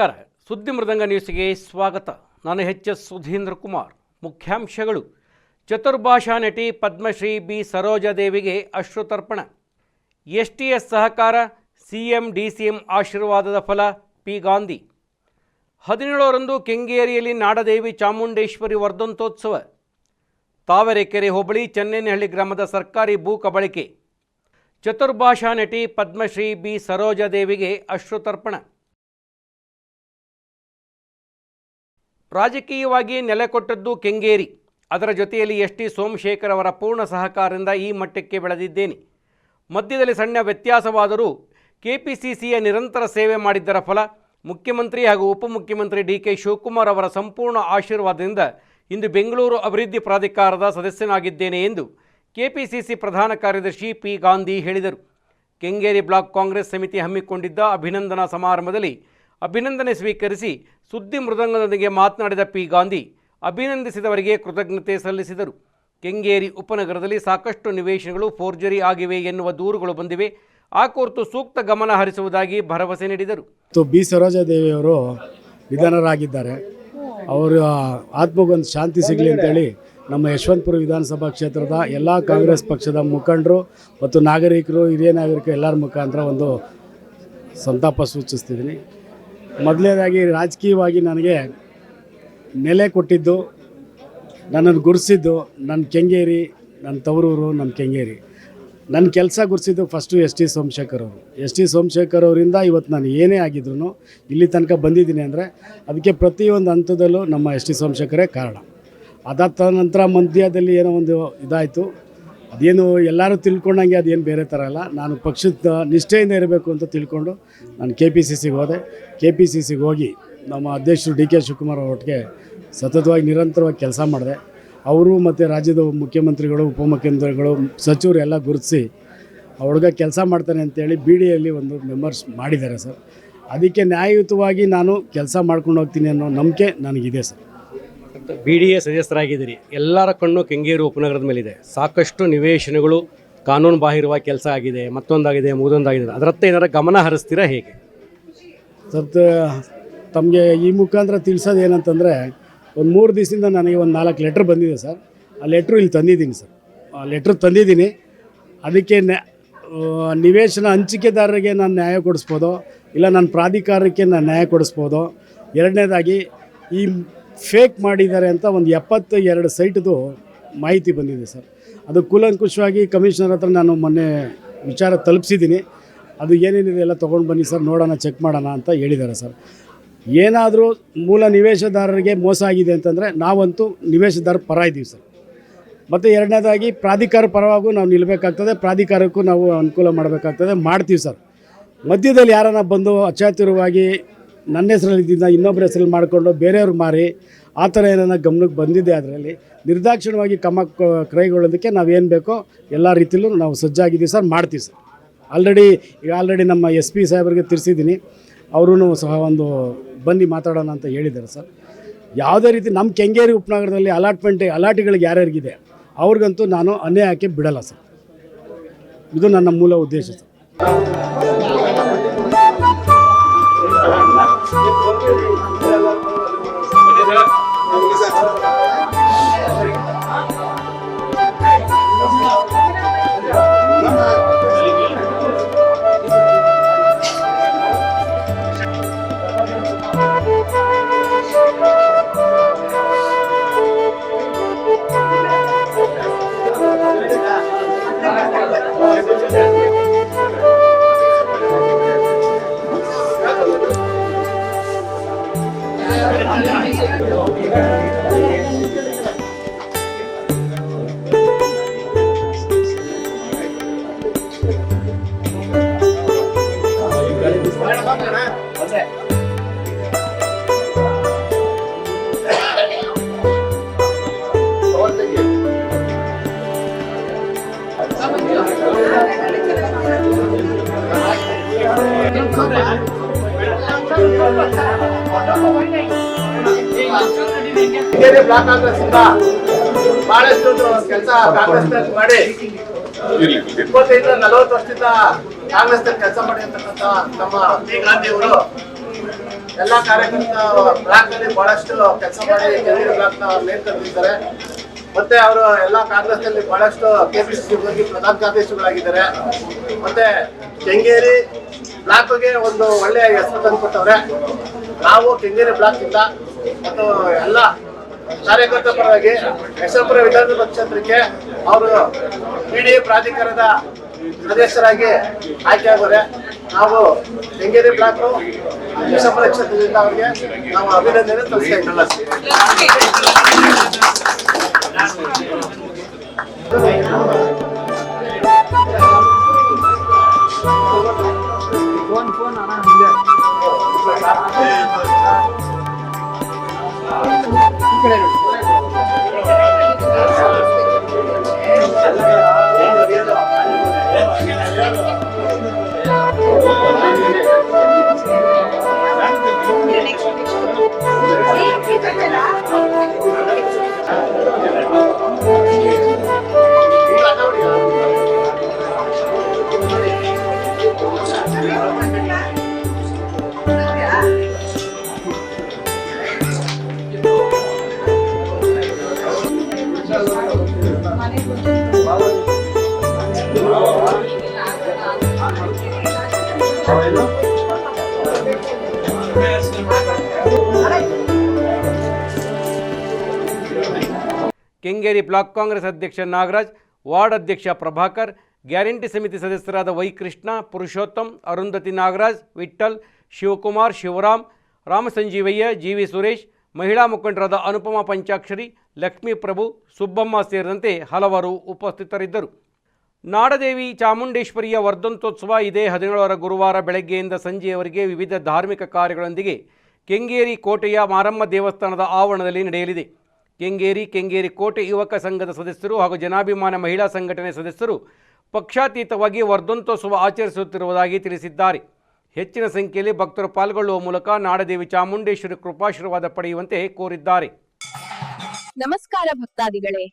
ನಮಸ್ಕಾರ. ಸುದ್ದಿ ಮೃದಂಗ ನ್ಯೂಸ್ಗೆ ಸ್ವಾಗತ. ನಾನು ಎಚ್ ಎಸ್ ಸುಧೀಂದ್ರ ಕುಮಾರ್. ಮುಖ್ಯಾಂಶಗಳು. ಚತುರ್ಭಾಷಾ ನಟಿ ಪದ್ಮಶ್ರೀ ಬಿ ಸರೋಜಾದೇವಿಗೆ ಅಶ್ರುತರ್ಪಣ. ಎಸ್ ಟಿ ಎಸ್ ಸಹಕಾರ, C M, D C M ಆಶೀರ್ವಾದದ ಫಲ, ಪಿ ಗಾಂಧಿ. ಹದಿನೇಳರಂದು ಕೆಂಗೇರಿಯಲ್ಲಿ ನಾಡದೇವಿ ಚಾಮುಂಡೇಶ್ವರಿ ವರ್ಧಂತೋತ್ಸವ. ತಾವರೆಕೆರೆ ಹೋಬಳಿ ಚನ್ನೇನಹಳ್ಳಿ ಗ್ರಾಮದ ಸರ್ಕಾರಿ ಭೂ ಕಬಳಿಕೆ. ಚತುರ್ಭಾಷಾ ನಟಿ ಪದ್ಮಶ್ರೀ ಬಿ ಸರೋಜಾದೇವಿಗೆ ಅಶ್ರುತರ್ಪಣ. ರಾಜಕೀಯವಾಗಿ ನೆಲೆ ಕೊಟ್ಟದ್ದು ಕೆಂಗೇರಿ. ಅದರ ಜೊತೆಯಲ್ಲಿ ಎಸ್ ಟಿ ಸೋಮಶೇಖರ್ ಅವರ ಪೂರ್ಣ ಸಹಕಾರದಿಂದ ಈ ಮಟ್ಟಕ್ಕೆ ಬೆಳೆದಿದ್ದೇನೆ. ಮಧ್ಯದಲ್ಲಿ ಸಣ್ಣ ವ್ಯತ್ಯಾಸವಾದರೂ ಕೆ ಪಿ ನಿರಂತರ ಸೇವೆ ಮಾಡಿದ್ದರ ಫಲ ಮುಖ್ಯಮಂತ್ರಿ ಹಾಗೂ ಉಪಮುಖ್ಯಮಂತ್ರಿ ಡಿ ಕೆ ಶಿವಕುಮಾರ್ ಅವರ ಸಂಪೂರ್ಣ ಆಶೀರ್ವಾದದಿಂದ ಇಂದು ಬೆಂಗಳೂರು ಅಭಿವೃದ್ಧಿ ಪ್ರಾಧಿಕಾರದ ಸದಸ್ಯನಾಗಿದ್ದೇನೆ ಎಂದು ಕೆಪಿಸಿಸಿ ಪ್ರಧಾನ ಕಾರ್ಯದರ್ಶಿ ಪಿ ಗಾಂಧಿ ಹೇಳಿದರು. ಕೆಂಗೇರಿ ಬ್ಲಾಕ್ ಕಾಂಗ್ರೆಸ್ ಸಮಿತಿ ಹಮ್ಮಿಕೊಂಡಿದ್ದ ಅಭಿನಂದನಾ ಸಮಾರಂಭದಲ್ಲಿ ಅಭಿನಂದನೆ ಸ್ವೀಕರಿಸಿ ಸುದ್ದಿ ಮೃದಂಗದೊಂದಿಗೆ ಮಾತನಾಡಿದ ಪಿ ಗಾಂಧಿ, ಅಭಿನಂದಿಸಿದವರಿಗೆ ಕೃತಜ್ಞತೆ ಸಲ್ಲಿಸಿದರು. ಕೆಂಗೇರಿ ಉಪನಗರದಲ್ಲಿ ಸಾಕಷ್ಟು ನಿವೇಶನಗಳು ಫೋರ್ಜರಿ ಆಗಿವೆ ಎನ್ನುವ ದೂರುಗಳು ಬಂದಿವೆ. ಆ ಕುರಿತು ಸೂಕ್ತ ಗಮನ ಹರಿಸುವುದಾಗಿ ಭರವಸೆ ನೀಡಿದರು. ಬಿ. ಸರೋಜಾದೇವಿಯವರು ನಿಧನರಾಗಿದ್ದಾರೆ ಅವರ ಆತ್ಮಗೊಂದು ಶಾಂತಿ ಸಿಗಲಿ ಅಂತೇಳಿ ನಮ್ಮ ಯಶವಂತಪುರ ವಿಧಾನಸಭಾ ಕ್ಷೇತ್ರದ ಎಲ್ಲ ಕಾಂಗ್ರೆಸ್ ಪಕ್ಷದ ಮುಖಂಡರು ಮತ್ತು ನಾಗರಿಕರು, ಹಿರಿಯ ನಾಗರಿಕರು ಎಲ್ಲರ ಮುಖಾಂತರ ಒಂದು ಸಂತಾಪ ಸೂಚಿಸ್ತಿದ್ದೀನಿ. ಮೊದಲನೇದಾಗಿ ರಾಜಕೀಯವಾಗಿ ನನಗೆ ನೆಲೆ ಕೊಟ್ಟಿದ್ದು, ನನ್ನನ್ನು ಗುರುಸಿದ್ದು ನನ್ನ ಕೆಂಗೇರಿ, ನನ್ನ ತವರೂರು, ನನ್ನ ಕೆಂಗೇರಿ. ನನ್ನ ಕೆಲಸ Gurusiddu first S T Somashekhar ಅವರು. ಎಸ್ ಟಿ ಸೋಮಶೇಖರ್ ಅವರಿಂದ ಇವತ್ತು ನಾನು ಏನೇ ಆಗಿದ್ರು ಇಲ್ಲಿ ತನಕ ಬಂದಿದ್ದೀನಿ ಅಂದರೆ ಅದಕ್ಕೆ ಪ್ರತಿಯೊಂದು ಹಂತದಲ್ಲೂ ನಮ್ಮ ಎಸ್ ಟಿ ಸೋಮಶೇಖರೇ ಕಾರಣ. ಅದಾದ ನಂತರ ಮಧ್ಯದಲ್ಲಿ ಏನೋ ಒಂದು ಇದಾಯಿತು. ಅದೇನು ಎಲ್ಲರೂ ತಿಳ್ಕೊಂಡಂಗೆ ಅದೇನು ಬೇರೆ ಥರ ಅಲ್ಲ. ನಾನು ಪಕ್ಷದ ನಿಷ್ಠೆಯಿಂದ ಇರಬೇಕು ಅಂತ ತಿಳ್ಕೊಂಡು ನಾನು ಕೆ ಪಿ ಸಿ ಸಿಗೆ ಹೋದೆ. ಕೆ ಪಿ ಸಿ ಸಿಗೆ ಹೋಗಿ ನಮ್ಮ ಅಧ್ಯಕ್ಷರು ಡಿ ಕೆ ಶಿವಕುಮಾರ್ ಅವರೊಟ್ಟಿಗೆ ಸತತವಾಗಿ ನಿರಂತರವಾಗಿ ಕೆಲಸ ಮಾಡಿದೆ. ಅವರು ಮತ್ತು ರಾಜ್ಯದ ಮುಖ್ಯಮಂತ್ರಿಗಳು, ಉಪಮುಖ್ಯಮಂತ್ರಿಗಳು, ಸಚಿವರು ಎಲ್ಲ ಗುರುತಿಸಿ ಹುಡುಗ ಕೆಲಸ ಮಾಡ್ತಾನೆ ಅಂತೇಳಿ ಬಿ ಡಿಯಲ್ಲಿ ಒಂದು ಮೆಂಬರ್ಸ್ ಮಾಡಿದ್ದಾರೆ ಸರ್. ಅದಕ್ಕೆ ನ್ಯಾಯಯುತವಾಗಿ ನಾನು ಕೆಲಸ ಮಾಡ್ಕೊಂಡು ಹೋಗ್ತೀನಿ ಅನ್ನೋ ನಂಬಿಕೆ ನನಗಿದೆ ಸರ್. ಬಿ ಡಿ ಎ ಸದಸ್ಯರಾಗಿದ್ದೀರಿ ಎಲ್ಲರ ಕಣ್ಣು ಕೆಂಗೇರು ಉಪನಗರದ ಮೇಲಿದೆ. ಸಾಕಷ್ಟು ನಿವೇಶನಗಳು ಕಾನೂನು ಬಾಹಿರವಾಗಿ ಕೆಲಸ ಆಗಿದೆ, ಮತ್ತೊಂದಾಗಿದೆ, ಮೂದೊಂದಾಗಿದೆ. ಅದರತ್ತ ಏನಾರ ಗಮನ ಹರಿಸ್ತೀರಾ ಹೇಗೆ? ಸತ್, ತಮಗೆ ಈ ಮುಖಾಂತರ ತಿಳಿಸೋದು ಏನಂತಂದರೆ, ಒಂದು ಮೂರು ದಿವಸದಿಂದ ನನಗೆ ಒಂದು ನಾಲ್ಕು ಲೆಟ್ರ್ ಬಂದಿದೆ ಸರ್. ಆ ಲೆಟ್ರು ಇಲ್ಲಿ ತಂದಿದ್ದೀನಿ ಸರ್. ಆ ಲೆಟ್ರ್ ತಂದಿದ್ದೀನಿ. ಅದಕ್ಕೆ ನಿವೇಶನ ಹಂಚಿಕೆದಾರರಿಗೆ ನಾನು ನ್ಯಾಯ ಕೊಡಿಸ್ಬೋದು, ಇಲ್ಲ ನನ್ನ ಪ್ರಾಧಿಕಾರಕ್ಕೆ ನಾನು ನ್ಯಾಯ ಕೊಡಿಸ್ಬೋದು. ಎರಡನೇದಾಗಿ ಈ ಫೇಕ್ ಮಾಡಿದ್ದಾರೆ ಅಂತ ಒಂದು ಎಪ್ಪತ್ತ ಎರಡು ಸೈಟ್ದು ಮಾಹಿತಿ ಬಂದಿದೆ ಸರ್. ಅದು ಕೂಲಂಕುಷವಾಗಿ ಕಮಿಷನರ್ ಹತ್ರ ನಾನು ಮೊನ್ನೆ ವಿಚಾರ ತಲುಪಿಸಿದ್ದೀನಿ. ಅದು ಏನೇನಿದೆ ಎಲ್ಲ ತೊಗೊಂಡು ಬನ್ನಿ ಸರ್, ನೋಡೋಣ, ಚೆಕ್ ಮಾಡೋಣ ಅಂತ ಹೇಳಿದ್ದಾರೆ ಸರ್. ಏನಾದರೂ ಮೂಲ ನಿವೇಶದಾರರಿಗೆ ಮೋಸ ಆಗಿದೆ ಅಂತಂದರೆ ನಾವಂತೂ ನಿವೇಶದಾರ ಪರ ಇದ್ದೀವಿ ಸರ್. ಮತ್ತು ಎರಡನೇದಾಗಿ ಪ್ರಾಧಿಕಾರ ಪರವಾಗೂ ನಾವು ನಿಲ್ಲಬೇಕಾಗ್ತದೆ ಪ್ರಾಧಿಕಾರಕ್ಕೂ ನಾವು ಅನುಕೂಲ ಮಾಡಬೇಕಾಗ್ತದೆ, ಮಾಡ್ತೀವಿ ಸರ್. ಮಧ್ಯದಲ್ಲಿ ಯಾರನ್ನ ಬಂದು ಅಚಾತುರವಾಗಿ ನನ್ನ ಹೆಸರಲ್ಲಿದ್ದ ಇನ್ನೊಬ್ಬರ ಹೆಸರಲ್ಲಿ ಮಾಡಿಕೊಂಡು ಬೇರೆಯವ್ರು ಮಾರಿ ಆ ಥರ ಏನನ್ನ ಗಮನಕ್ಕೆ ಬಂದಿದೆ ಅದರಲ್ಲಿ. ನಿರ್ದಾಕ್ಷಿಣ್ಯವಾಗಿ ಕ್ರಮ ಕೈಗೊಳ್ಳೋದಕ್ಕೆ ನಾವೇನು ಬೇಕೋ ಎಲ್ಲ ರೀತಿಯಲ್ಲೂ ನಾವು ಸಜ್ಜಾಗಿದ್ದೀವಿ ಸರ್, ಮಾಡ್ತೀವಿ ಸರ್. ಆಲ್ರೆಡಿ ಈಗ ಆಲ್ರೆಡಿ ನಮ್ಮ ಎಸ್ ಪಿ ಸಾಹೇಬರಿಗೆ ತಿಳಿಸಿದ್ದೀನಿ. ಅವರೂ ಸಹ ಒಂದು ಬನ್ನಿ ಮಾತಾಡೋಣ ಅಂತ ಹೇಳಿದ್ದಾರೆ ಸರ್. ಯಾವುದೇ ರೀತಿ ನಮ್ಮ ಕೆಂಗೇರಿ ಉಪನಗರದಲ್ಲಿ ಅಲಾಟ್ಮೆಂಟ್, ಅಲಾಟಿಗಳಿಗೆ ಯಾರ್ಯಾರಿಗಿದೆ, ಅವ್ರಿಗಂತೂ ನಾನು ಅನ್ಯಾಯಕ್ಕೆ ಬಿಡಲ್ಲ ಸರ್. ಇದು ನನ್ನ ಮೂಲ ಉದ್ದೇಶ ಸರ್. ಹಿರಿಯ ಕೆಲಸ ಮಾಡಿ ಇಪ್ಪತ್ತೈದು ನಲವತ್ತು ವರ್ಷದಿಂದ ಕಾಂಗ್ರೆಸ್ ಕೆಲಸ ಮಾಡಿರ್ತಕ್ಕಂಥ ನಮ್ಮ ಎಲ್ಲ ಕೆಲಸ ಮಾಡಿ ಮತ್ತೆ ಅವರು ಎಲ್ಲ ಕಾಂಗ್ರೆಸ್ನಲ್ಲಿ ಬಹಳಷ್ಟು ಕೆಪಿಸಿಸಿ ಬಗ್ಗೆ ಪ್ರಧಾನ ಕಾರ್ಯದರ್ಶಿಗಳಾಗಿದ್ದಾರೆ ಮತ್ತೆ ಕೆಂಗೇರಿ ಬ್ಲಾಕ್ಗೆ ಒಂದು ಒಳ್ಳೆಯ ಹೆಸರು ತಂದುಕೊಟ್ಟವ್ರೆ. ನಾವು ಕೆಂಗೇರಿ ಬ್ಲಾಕ್ ಇಂದ ಮತ್ತು ಎಲ್ಲ ಕಾರ್ಯಕರ್ತ ಪರವಾಗಿ ಯಶವಂತಪುರ ವಿಧಾನಸಭಾ ಕ್ಷೇತ್ರಕ್ಕೆ ಅವರು ಇಡೀ ಪ್ರಾಧಿಕಾರದ ಸದಸ್ಯರಾಗಿ ಆಯ್ಕೆ ನಾವು ಕೆಂಗೇರಿ ಬ್ಲಾಕ್ ಯಶವಂತಪುರ ಕ್ಷೇತ್ರದಿಂದ ಅವರಿಗೆ ನಾವು ಅಭಿನಂದನೆ ಸಲ್ಲಿಸ್ತಾ ಇದ್ದೀವಿ. ಕೆಂಗೇರಿ ಬ್ಲಾಕ್ ಕಾಂಗ್ರೆಸ್ ಅಧ್ಯಕ್ಷ ನಾಗರಾಜ್, ವಾರ್ಡ್ ಅಧ್ಯಕ್ಷ ಪ್ರಭಾಕರ್, ಗ್ಯಾರಂಟಿ ಸಮಿತಿ ಸದಸ್ಯರಾದ ವೈಕೃಷ್ಣ ಪುರುಷೋತ್ತಮ್, ಅರುಂಧತಿ ನಾಗರಾಜ್, ವಿಠ್ಠಲ್, ಶಿವಕುಮಾರ್, ಶಿವರಾಮ್, ರಾಮಸಂಜೀವಯ್ಯ ಜಿ ವಿ ಸುರೇಶ್, ಮಹಿಳಾ ಮುಖಂಡರಾದ ಅನುಪಮಾ ಪಂಚಾಕ್ಷರಿ, ಲಕ್ಷ್ಮೀ ಪ್ರಭು, ಸುಬ್ಬಮ್ಮ ಸೇರಿದಂತೆ ಹಲವರು ಉಪಸ್ಥಿತರಿದ್ದರು. ನಾಡದೇವಿ ಚಾಮುಂಡೇಶ್ವರಿಯ ವರ್ಧಂತೋತ್ಸವ ಇದೇ ಹದಿನೇಳರ ಗುರುವಾರ ಬೆಳಗ್ಗೆಯಿಂದ ಸಂಜೆಯವರೆಗೆ ವಿವಿಧ ಧಾರ್ಮಿಕ ಕಾರ್ಯಗಳೊಂದಿಗೆ ಕೆಂಗೇರಿ ಕೋಟೆಯ ಮಾರಮ್ಮ ದೇವಸ್ಥಾನದ ಆವರಣದಲ್ಲಿ ನಡೆಯಲಿದೆ. ಕೆಂಗೇರಿ ಕೆಂಗೇರಿ ಕೋಟೆ ಯುವಕ ಸಂಘದ ಸದಸ್ಯರು ಹಾಗೂ ಜನಾಭಿಮಾನ ಮಹಿಳಾ ಸಂಘಟನೆ ಸದಸ್ಯರು ಪಕ್ಷಾತೀತವಾಗಿ ವರ್ಧಂತೋತ್ಸವ ಆಚರಿಸುತ್ತಿರುವುದಾಗಿ ತಿಳಿಸಿದ್ದಾರೆ. ಹೆಚ್ಚಿನ ಸಂಖ್ಯೆಯಲ್ಲಿ ಭಕ್ತರು ಪಾಲ್ಗೊಳ್ಳುವ ಮೂಲಕ ನಾಡದೇವಿ ಚಾಮುಂಡೇಶ್ವರಿ ಕೃಪಾಶೀರ್ವಾದ ಪಡೆಯುವಂತೆ ಕೋರಿದ್ದಾರೆ. ನಮಸ್ಕಾರ ಭಕ್ತಾದಿಗಳೇ.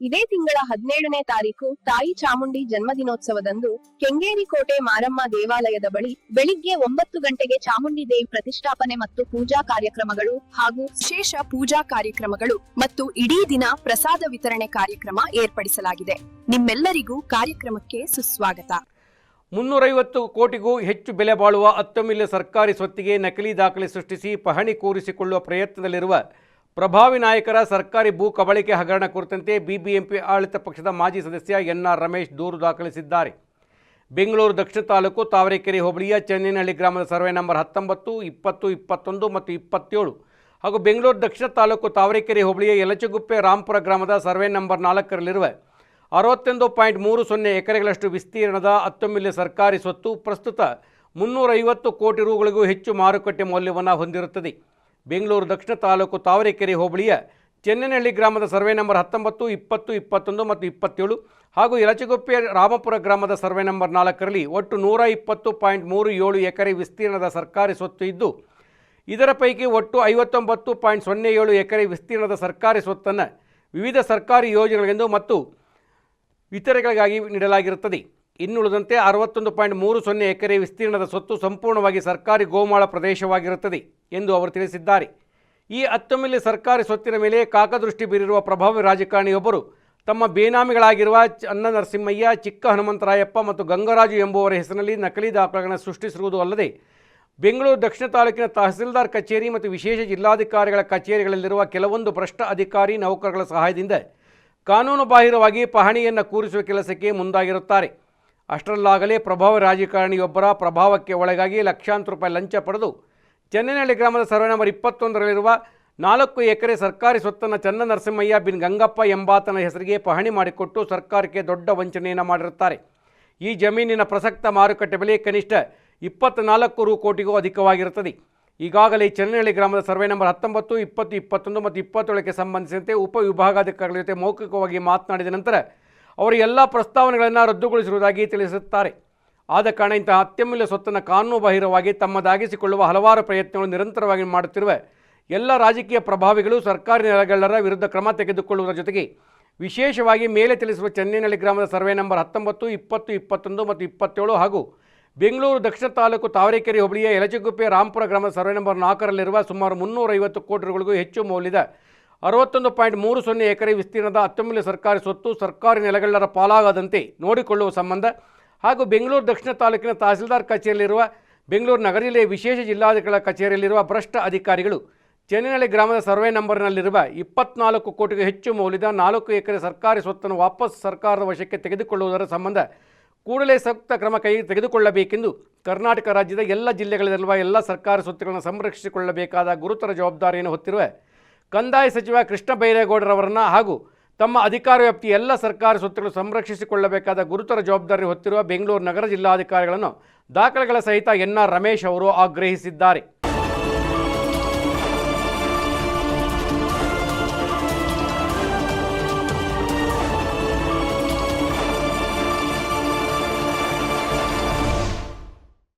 ಇದೇ ತಿಂಗಳ ಹದಿನೇಳನೇ ತಾರೀಕು ತಾಯಿ ಚಾಮುಂಡಿ ಜನ್ಮದಿನೋತ್ಸವದಂದು ಕೆಂಗೇರಿ ಕೋಟೆ ಮಾರಮ್ಮ ದೇವಾಲಯದ ಬಳಿ ಬೆಳಿಗ್ಗೆ ಒಂಬತ್ತು ಗಂಟೆಗೆ ಚಾಮುಂಡಿ ದೇವಿ ಪ್ರತಿಷ್ಠಾಪನೆ ಮತ್ತು ಪೂಜಾ ಕಾರ್ಯಕ್ರಮಗಳು ಹಾಗೂ ವಿಶೇಷ ಪೂಜಾ ಕಾರ್ಯಕ್ರಮಗಳು ಮತ್ತು ಇಡೀ ದಿನ ಪ್ರಸಾದ ವಿತರಣೆ ಕಾರ್ಯಕ್ರಮ ಏರ್ಪಡಿಸಲಾಗಿದೆ. ನಿಮ್ಮೆಲ್ಲರಿಗೂ ಕಾರ್ಯಕ್ರಮಕ್ಕೆ ಸುಸ್ವಾಗತ. ಮುನ್ನೂರೈವತ್ತು ಕೋಟಿಗೂ ಹೆಚ್ಚು ಬೆಲೆ ಬಾಳುವ ಅತ್ತಮಿಲ್ಯ ಸರ್ಕಾರಿ ಸ್ವತ್ತಿಗೆ ನಕಲಿ ದಾಖಲೆ ಸೃಷ್ಟಿಸಿ ಪಹಣಿ ಕೂರಿಸಿಕೊಳ್ಳುವ ಪ್ರಯತ್ನದಲ್ಲಿರುವ ಪ್ರಭಾವಿ ನಾಯಕರ ಸರ್ಕಾರಿ ಭೂ ಕಬಳಿಕೆ ಹಗರಣ ಕುರಿತಂತೆ ಬಿಬಿಎಂಪಿ ಆಡಳಿತ ಪಕ್ಷದ ಮಾಜಿ ಸದಸ್ಯ ಎನ್ಆರ್ ರಮೇಶ್ ದೂರು ದಾಖಲಿಸಿದ್ದಾರೆ. ಬೆಂಗಳೂರು ದಕ್ಷಿಣ ತಾಲೂಕು ತಾವರೆಕೆರೆ ಹೋಬಳಿಯ ಚೆನ್ನಿನಹಳ್ಳಿ ಗ್ರಾಮದ ಸರ್ವೆ ನಂಬರ್ ಹತ್ತೊಂಬತ್ತು, ಇಪ್ಪತ್ತು, ಇಪ್ಪತ್ತೊಂದು ಮತ್ತು ಇಪ್ಪತ್ತೇಳು ಹಾಗೂ ಬೆಂಗಳೂರು ದಕ್ಷಿಣ ತಾಲೂಕು ತಾವರೆಕೆರೆ ಹೋಬಳಿಯ ಯಲಚಗುಪ್ಪೆ ರಾಂಪುರ ಗ್ರಾಮದ ಸರ್ವೆ ನಂಬರ್ ನಾಲ್ಕರಲ್ಲಿರುವ ಅರವತ್ತೊಂದು ಪಾಯಿಂಟ್ ಮೂರು ಸೊನ್ನೆ ಎಕರೆಗಳಷ್ಟು ವಿಸ್ತೀರ್ಣದ ಹತ್ತೊಮ್ಮಿಲ್ಯ ಸರ್ಕಾರಿ ಸ್ವತ್ತು ಪ್ರಸ್ತುತ ಮುನ್ನೂರೈವತ್ತು ಕೋಟಿ ರುಗಳಿಗೂ ಹೆಚ್ಚು ಮಾರುಕಟ್ಟೆ ಮೌಲ್ಯವನ್ನು ಹೊಂದಿರುತ್ತದೆ. ಬೆಂಗಳೂರು ದಕ್ಷಿಣ ತಾಲೂಕು ತಾವರೆಕೆರೆ ಹೋಬಳಿಯ ಚೆನ್ನನಹಳ್ಳಿ ಗ್ರಾಮದ ಸರ್ವೆ ನಂಬರ್ ಹತ್ತೊಂಬತ್ತು, ಇಪ್ಪತ್ತು, ಇಪ್ಪತ್ತೊಂದು ಮತ್ತು ಇಪ್ಪತ್ತೇಳು ಹಾಗೂ ಯಲಚಗುಪ್ಪೆ ರಾಮಪುರ ಗ್ರಾಮದ ಸರ್ವೆ ನಂಬರ್ ನಾಲ್ಕರಲ್ಲಿ ಒಟ್ಟು ನೂರ ಇಪ್ಪತ್ತು ಪಾಯಿಂಟ್ ಮೂರು ಏಳು ಎಕರೆ ವಿಸ್ತೀರ್ಣದ ಸರ್ಕಾರಿ ಸ್ವತ್ತು ಇದ್ದು, ಇದರ ಪೈಕಿ ಒಟ್ಟು ಐವತ್ತೊಂಬತ್ತು ಪಾಯಿಂಟ್ ಸೊನ್ನೆ ಏಳು ಎಕರೆ ವಿಸ್ತೀರ್ಣದ ಸರ್ಕಾರಿ ಸ್ವತ್ತನ್ನು ವಿವಿಧ ಸರ್ಕಾರಿ ಯೋಜನೆಗಳೆಂದು ಮತ್ತು ಇತರೆಗಳಿಗಾಗಿ ನೀಡಲಾಗಿರುತ್ತದೆ. ಇನ್ನುಳಿದಂತೆ ಅರವತ್ತೊಂದು ಪಾಯಿಂಟ್ ಮೂರು ಸೊನ್ನೆ ಎಕರೆ ವಿಸ್ತೀರ್ಣದ ಸ್ವತ್ತು ಸಂಪೂರ್ಣವಾಗಿ ಸರ್ಕಾರಿ ಗೋಮಾಳ ಪ್ರದೇಶವಾಗಿರುತ್ತದೆ ಎಂದು ಅವರು ತಿಳಿಸಿದ್ದಾರೆ. ಈ ಹತ್ತೊಮ್ಮಿಲೆ ಸರ್ಕಾರಿ ಸ್ವತ್ತಿನ ಮೇಲೆ ಕಾಕದೃಷ್ಟಿ ಬೀರಿರುವ ಪ್ರಭಾವಿ ರಾಜಕಾರಣಿಯೊಬ್ಬರು ತಮ್ಮ ಬೇನಾಮಿಗಳಾಗಿರುವ ಅನ್ನ ನರಸಿಂಹಯ್ಯ ಚಿಕ್ಕ ಹನುಮಂತರಾಯಪ್ಪ ಮತ್ತು ಗಂಗರಾಜು ಎಂಬುವರ ಹೆಸರಿನಲ್ಲಿ ನಕಲಿ ದಾಖಲೆಗಳನ್ನು ಸೃಷ್ಟಿಸಿರುವುದು ಅಲ್ಲದೆ, ಬೆಂಗಳೂರು ದಕ್ಷಿಣ ತಾಲೂಕಿನ ತಹಸೀಲ್ದಾರ್ ಕಚೇರಿ ಮತ್ತು ವಿಶೇಷ ಜಿಲ್ಲಾಧಿಕಾರಿಗಳ ಕಚೇರಿಗಳಲ್ಲಿರುವ ಕೆಲವೊಂದು ಭ್ರಷ್ಟ ಅಧಿಕಾರಿ ನೌಕರರ ಸಹಾಯದಿಂದ ಕಾನೂನುಬಾಹಿರವಾಗಿ ಪಹಣಿಯನ್ನು ಕೂರಿಸುವ ಕೆಲಸಕ್ಕೆ ಮುಂದಾಗಿರುತ್ತಾರೆ. ಅಷ್ಟರಲ್ಲಾಗಲೇ ಪ್ರಭಾವ ರಾಜಕಾರಣಿಯೊಬ್ಬರ ಪ್ರಭಾವಕ್ಕೆ ಒಳಗಾಗಿ ಲಕ್ಷಾಂತರ ರೂಪಾಯಿ ಲಂಚ ಪಡೆದು ಚೆನ್ನನಹಳ್ಳಿ ಗ್ರಾಮದ ಸರ್ವೆ ನಂಬರ್ ಇಪ್ಪತ್ತೊಂದರಲ್ಲಿರುವ ನಾಲ್ಕು ಎಕರೆ ಸರ್ಕಾರಿ ಸ್ವತ್ತನ್ನು ಚನ್ನ ನರಸಿಂಹಯ್ಯ ಬಿನ್ ಗಂಗಪ್ಪ ಎಂಬಾತನ ಹೆಸರಿಗೆ ಪಹಣಿ ಮಾಡಿಕೊಟ್ಟು ಸರ್ಕಾರಕ್ಕೆ ದೊಡ್ಡ ವಂಚನೆಯನ್ನು ಮಾಡಿರುತ್ತಾರೆ. ಈ ಜಮೀನಿನ ಪ್ರಸಕ್ತ ಮಾರುಕಟ್ಟೆ ಬೆಲೆ ಕನಿಷ್ಠ ಇಪ್ಪತ್ತ್ನಾಲ್ಕು ರು ಕೋಟಿಗೂ ಅಧಿಕವಾಗಿರುತ್ತದೆ. ಈಗಾಗಲೇ ಚೆನ್ನಹಳ್ಳಿ ಗ್ರಾಮದ ಸರ್ವೆ ನಂಬರ್ ಹತ್ತೊಂಬತ್ತು, ಇಪ್ಪತ್ತು, ಇಪ್ಪತ್ತೊಂದು ಮತ್ತು ಇಪ್ಪತ್ತೇಳಕ್ಕೆ ಸಂಬಂಧಿಸಿದಂತೆ ಉಪವಿಭಾಗಾಧಿಕಾರಿಗಳ ಜೊತೆ ಮೌಖಿಕವಾಗಿ ಮಾತನಾಡಿದ ನಂತರ ಅವರು ಎಲ್ಲ ಪ್ರಸ್ತಾವನೆಗಳನ್ನು ರದ್ದುಗೊಳಿಸಿರುವುದಾಗಿ ತಿಳಿಸುತ್ತಾರೆ. ಆದ ಕಾರಣ ಇಂತಹ ಅತ್ಯಮೂಲ್ಯ ಸ್ವತ್ತನ್ನು ಕಾನೂನುಬಾಹಿರವಾಗಿ ತಮ್ಮದಾಗಿಸಿಕೊಳ್ಳುವ ಹಲವಾರು ಪ್ರಯತ್ನಗಳು ನಿರಂತರವಾಗಿ ಮಾಡುತ್ತಿರುವ. ಎಲ್ಲ ರಾಜಕೀಯ ಪ್ರಭಾವಿಗಳು ಸರ್ಕಾರಿ ನೆಲೆಗಳ್ಳರ ವಿರುದ್ಧ ಕ್ರಮ ತೆಗೆದುಕೊಳ್ಳುವುದರ ಜೊತೆಗೆ ವಿಶೇಷವಾಗಿ ಮೇಲೆ ತಿಳಿಸುವ ಚೆನ್ನೈನಹಳ್ಳಿ ಗ್ರಾಮದ ಸರ್ವೆ ನಂಬರ್ ಹತ್ತೊಂಬತ್ತು, ಇಪ್ಪತ್ತು, ಇಪ್ಪತ್ತೊಂದು ಮತ್ತು ಇಪ್ಪತ್ತೇಳು ಹಾಗೂ ಬೆಂಗಳೂರು ದಕ್ಷಿಣ ತಾಲೂಕು ತಾವರೆಕೆರೆ ಹೋಬಳಿಯ ಯಲಚಗುಪ್ಪೆ ರಾಂಪುರ ಗ್ರಾಮದ ಸರ್ವೆ ನಂಬರ್ ನಾಲ್ಕರಲ್ಲಿರುವ ಸುಮಾರು ಮುನ್ನೂರೈವತ್ತು ಕೋಟಿ ರುಗಳಿಗೂ ಹೆಚ್ಚು ಮೌಲ್ಯದ ಅರವತ್ತೊಂದು ಪಾಯಿಂಟ್ ಮೂರು ಸೊನ್ನೆ ಎಕರೆ ವಿಸ್ತೀರ್ಣದ ಅತ್ಯಮೂಲ್ಯ ಸರ್ಕಾರಿ ಸ್ವತ್ತು ಸರ್ಕಾರಿ ನೆಲಗಳ್ಳರ ಪಾಲಾಗದಂತೆ ನೋಡಿಕೊಳ್ಳುವ ಸಂಬಂಧ ಹಾಗೂ ಬೆಂಗಳೂರು ದಕ್ಷಿಣ ತಾಲೂಕಿನ ತಹಸೀಲ್ದಾರ್ ಕಚೇರಿಯಲ್ಲಿರುವ ಬೆಂಗಳೂರು ನಗರ ವಿಶೇಷ ಜಿಲ್ಲಾಧಿಕಾರಿಗಳ ಕಚೇರಿಯಲ್ಲಿರುವ ಭ್ರಷ್ಟ ಅಧಿಕಾರಿಗಳು ಚೆನ್ನಹಳ್ಳಿ ಗ್ರಾಮದ ಸರ್ವೆ ನಂಬರ್ನಲ್ಲಿರುವ ಇಪ್ಪತ್ನಾಲ್ಕು ಕೋಟಿಗೂ ಹೆಚ್ಚು ಮೌಲ್ಯದ ನಾಲ್ಕು ಎಕರೆ ಸರ್ಕಾರಿ ಸ್ವತ್ತನ್ನು ವಾಪಸ್ ಸರ್ಕಾರದ ವಶಕ್ಕೆ ತೆಗೆದುಕೊಳ್ಳುವುದರ ಸಂಬಂಧ ಕೂಡಲೇ ಸೂಕ್ತ ಕ್ರಮ ಕೈ ತೆಗೆದುಕೊಳ್ಳಬೇಕೆಂದು ಕರ್ನಾಟಕ ರಾಜ್ಯದ ಎಲ್ಲ ಜಿಲ್ಲೆಗಳಲ್ಲಿರುವ ಎಲ್ಲ ಸರ್ಕಾರಿ ಸ್ವತ್ತುಗಳನ್ನು ಸಂರಕ್ಷಿಸಿಕೊಳ್ಳಬೇಕಾದ ಗುರುತರ ಜವಾಬ್ದಾರಿಯನ್ನು ಹೊತ್ತಿರುವ ಕಂದಾಯ ಸಚಿವ ಕೃಷ್ಣ ಬೈರೇಗೌಡರವರನ್ನು ಹಾಗೂ ತಮ್ಮ ಅಧಿಕಾರ ವ್ಯಾಪ್ತಿ ಎಲ್ಲ ಸರ್ಕಾರಿ ಸ್ವತ್ತುಗಳು ಸಂರಕ್ಷಿಸಿಕೊಳ್ಳಬೇಕಾದ ಗುರುತರ ಜವಾಬ್ದಾರಿ ಹೊತ್ತಿರುವ ಬೆಂಗಳೂರು ನಗರ ಜಿಲ್ಲಾಧಿಕಾರಿಗಳನ್ನು ದಾಖಲೆಗಳ ಸಹಿತ ಎನ್ ಆರ್ ರಮೇಶ್ ಅವರು ಆಗ್ರಹಿಸಿದ್ದಾರೆ.